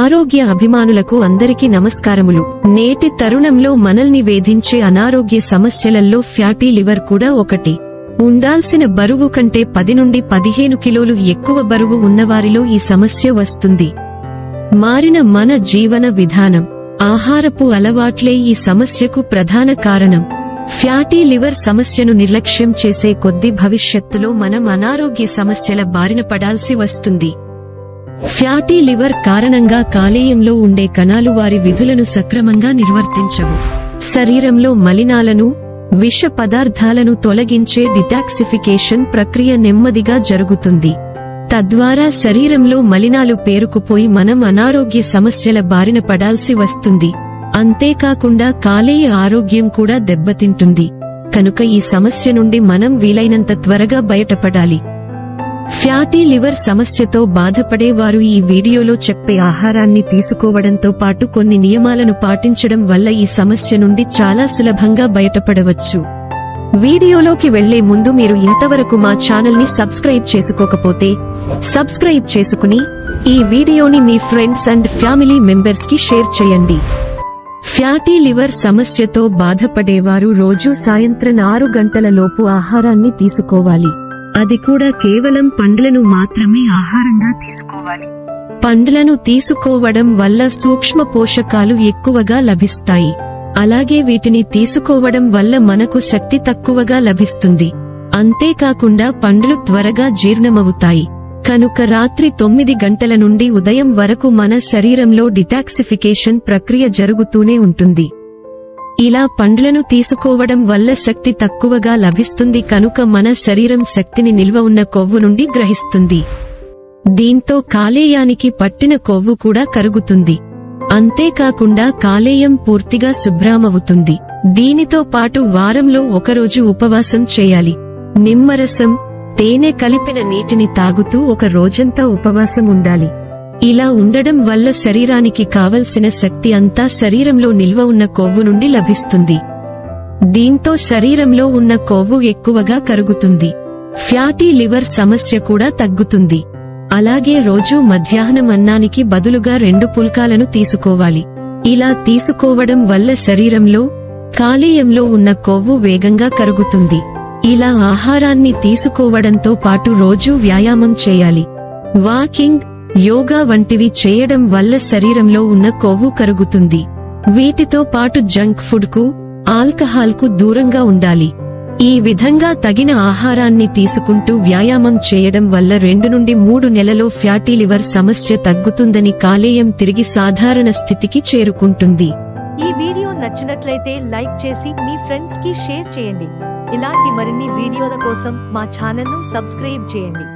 ఆరోగ్య అభిమానులకు అందరికీ నమస్కారములు. నేటి తరుణంలో మనల్ని వేధించే అనారోగ్య సమస్యలలో ఫ్యాటీ లివర్ కూడా ఒకటి. ఉండాల్సిన బరువు కంటే పది నుండి పదిహేను కిలోలు ఎక్కువ బరువు ఉన్నవారిలో ఈ సమస్య వస్తుంది. మారిన మన జీవన విధానం. ఆహారపు అలవాట్లే ఈ సమస్యకు ప్రధాన కారణం. ఫ్యాటీ లివర్ సమస్యను నిర్లక్ష్యం చేసే కొద్ది భవిష్యత్తులో మనం అనారోగ్య సమస్యల బారిన పడాల్సి వస్తుంది. ఫ్యాటీ లివర్ కారణంగా కాలేయంలో ఉండే కణాలు వారి విధులను సక్రమంగా నిర్వర్తించవు. శరీరంలో మలినాలను విష పదార్థాలను తొలగించే డిటాక్సిఫికేషన్ ప్రక్రియ నెమ్మదిగా జరుగుతుంది. తద్వారా శరీరంలో మలినాలు పేరుకుపోయి మనం అనారోగ్య సమస్యల బారిన పడాల్సి వస్తుంది. అంతేకాకుండా కాలేయ ఆరోగ్యం కూడా దెబ్బతింటుంది. కనుక ఈ సమస్య నుండి మనం వీలైనంత త్వరగా బయటపడాలి. ఫ్యాటీ లివర్ సమస్యతో బాధపడేవారు ఈ వీడియోలో చెప్పే ఆహారాన్ని తీసుకోవడంతో పాటు కొన్ని నియమాలను పాటించడం వల్ల ఈ సమస్య నుండి చాలా సులభంగా బయటపడవచ్చు. వీడియోలోకి వెళ్ళే ముందు మీరు ఇంతవరకు మా ఛానల్ని సబ్స్క్రైబ్ చేసుకోకపోతే సబ్స్క్రైబ్ చేసుకుని ఈ వీడియోని మీ ఫ్రెండ్స్ అండ్ ఫ్యామిలీ మెంబర్స్కి షేర్ చేయండి. ఫ్యాటీ లివర్ సమస్యతో బాధపడేవారు రోజు సాయంత్రం ఆరు గంటల లోపు ఆహారాన్ని తీసుకోవాలి. అది కూడా కేవలం పండ్లను మాత్రమే ఆహారంగా తీసుకోవాలి. పండ్లను తీసుకోవడం వల్ల సూక్ష్మ పోషకాలు ఎక్కువగా లభిస్తాయి. అలాగే వీటిని తీసుకోవడం వల్ల మనకు శక్తి తక్కువగా లభిస్తుంది. అంతేకాకుండా పండ్లు త్వరగా జీర్ణమవుతాయి. కనుక రాత్రి తొమ్మిది గంటల నుండి ఉదయం వరకు మన శరీరంలో డిటాక్సిఫికేషన్ ప్రక్రియ జరుగుతూనే ఉంటుంది. ఇలా పండ్లను తీసుకోవడం వల్ల శక్తి తక్కువగా లభిస్తుంది కనుక మన శరీరం శక్తిని నిల్వ ఉన్న కొవ్వు నుండి గ్రహిస్తుంది. దీంతో కాలేయానికి పట్టిన కొవ్వు కూడా కరుగుతుంది. అంతేకాకుండా కాలేయం పూర్తిగా శుభ్రామవుతుంది. దీనితో పాటు వారంలో ఒకరోజు ఉపవాసం చేయాలి. నిమ్మరసం తేనె కలిపిన నీటిని తాగుతూ ఒక రోజంతా ఉపవాసం ఉండాలి. ఇలా ఉండడం వల్ల శరీరానికి కావలసిన శక్తి అంతా శరీరంలో నిల్వ ఉన్న కొవ్వు నుండి లభిస్తుంది. దీంతో శరీరంలో ఉన్న కొవ్వు ఎక్కువగా కరుగుతుంది. ఫ్యాటీ లివర్ సమస్య కూడా తగ్గుతుంది. అలాగే రోజూ మధ్యాహ్నం అన్నానికి బదులుగా రెండు పుల్కాలను తీసుకోవాలి. ఇలా తీసుకోవడం వల్ల శరీరంలో కాలేయంలో ఉన్న కొవ్వు వేగంగా కరుగుతుంది. ఇలా ఆహారాన్ని తీసుకోవడంతో పాటు రోజూ వ్యాయామం చేయాలి. వాకింగ్ యోగా వంటివి చేయడం వల్ల శరీరంలో ఉన్న కొవ్వు కరుగుతుంది. వీటితో పాటు జంక్ ఫుడ్కు ఆల్కహాల్కు దూరంగా ఉండాలి. ఈ విధంగా తగిన ఆహారాన్ని తీసుకుంటూ వ్యాయామం చేయడం వల్ల రెండు నుండి మూడు నెలలో ఫ్యాటీ లివర్ సమస్య తగ్గుతుందని కాలేయం తిరిగి సాధారణ స్థితికి చేరుకుంటుంది. ఈ వీడియో నచ్చినట్లయితే లైక్ చేసి మీ ఫ్రెండ్స్కి షేర్ చేయండి. ఇలాంటి మరిన్ని వీడియోల కోసం మా ఛానల్ను సబ్స్క్రైబ్ చేయండి.